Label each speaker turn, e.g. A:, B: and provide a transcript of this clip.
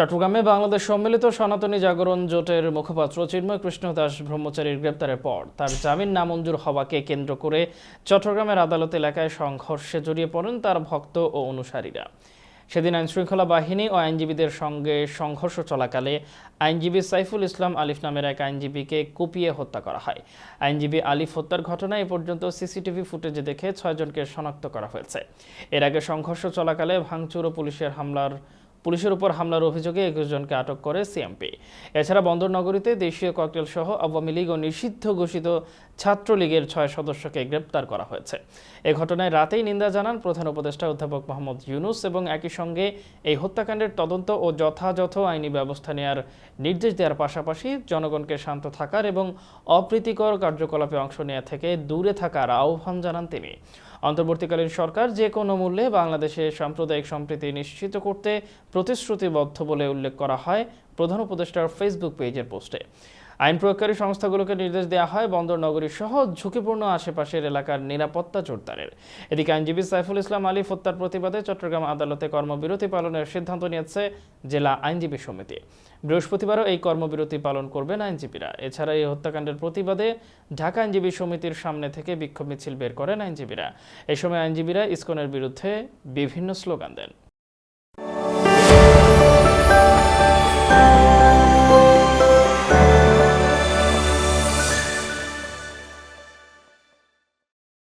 A: চট্টগ্রামে বাংলাদেশ সম্মিলিত সনাতনী জাগরণ জোটের মুখপাত্র চিন্ময় কৃষ্ণ দাস ব্রহ্মচারীর গ্রেপ্তারের পর তার জামিন নামঞ্জুর হওয়াকে কেন্দ্র করে চট্টগ্রামের আদালত এলাকায় সংঘর্ষে জড়িয়ে পড়েন তার ভক্ত ও অনুসারীরা। সেদিন আইনশৃঙ্খলা বাহিনী ও আইনজীবীদের সঙ্গে সংঘর্ষ চলাকালে আইনজীবী সাইফুল ইসলাম আলিফ নামের এক আইনজীবীকে কুপিয়ে হত্যা করা হয়। আইনজীবী আলিফ হত্যার ঘটনায় এ পর্যন্ত সিসিটিভি ফুটেজে দেখে ছয়জনকে শনাক্ত করা হয়েছে। এর আগে সংঘর্ষ চলাকালে ভাঙচুর ও পুলিশের হামলার পুলিশের উপর হামলার অভিযোগে একুশ জনকে আটক করে সিএমপি। এছাড়া বন্দরনগরীতে দেশীয় ককটেল সহ আওয়ামী লীগ ও নিষিদ্ধ ঘোষিত ছাত্রলীগের ছয় সদস্যকে গ্রেপ্তার করা হয়েছে। এ ঘটনায় রাতেই নিন্দা জানান প্রধান উপদেষ্টা অধ্যাপক মোহাম্মদ ইউনুস এবং একই সঙ্গে এই হত্যাকাণ্ডের তদন্ত ও যথাযথ আইনি ব্যবস্থা নেওয়ার নির্দেশ দেওয়ার পাশাপাশি জনগণকে শান্ত থাকার এবং অপ্রীতিকর কার্যকলাপে অংশ নেওয়া থেকে দূরে থাকার আহ্বান জানান তিনি। অন্তর্বর্তীকালীন সরকার যে কোনো মূল্যে বাংলাদেশে সাম্প্রদায়িক সম্প্রীতি নিশ্চিত করতে প্রতিশ্রুতিবদ্ধ বলে উল্লেখ করা হয় প্রধান উপদেষ্টার ফেসবুক পেজের পোস্টে। আইন প্রয়োগকারী সংস্থাগুলোকে নির্দেশ দেওয়া হয় বন্দর, নগরী সহ ঝুঁকিপূর্ণ আশেপাশের এলাকার নিরাপত্তা জোরদারের। এদিকে আইনজীবী সাইফুল ইসলাম আলী হত্যার প্রতিবাদে চট্টগ্রাম আদালতে কর্মবিরতি পালনের সিদ্ধান্ত নিয়েছে জেলা আইনজীবী সমিতি। বৃহস্পতিবারও এই কর্মবিরতি পালন করবেন আইনজীবীরা। এছাড়া এই হত্যাকাণ্ডের প্রতিবাদে ঢাকা আইনজীবী সমিতির সামনে থেকে বিক্ষোভ মিছিল বের করেন আইনজীবীরা। এই সময় আইনজীবীরা ইসকনের বিরুদ্ধে বিভিন্ন স্লোগান দেন।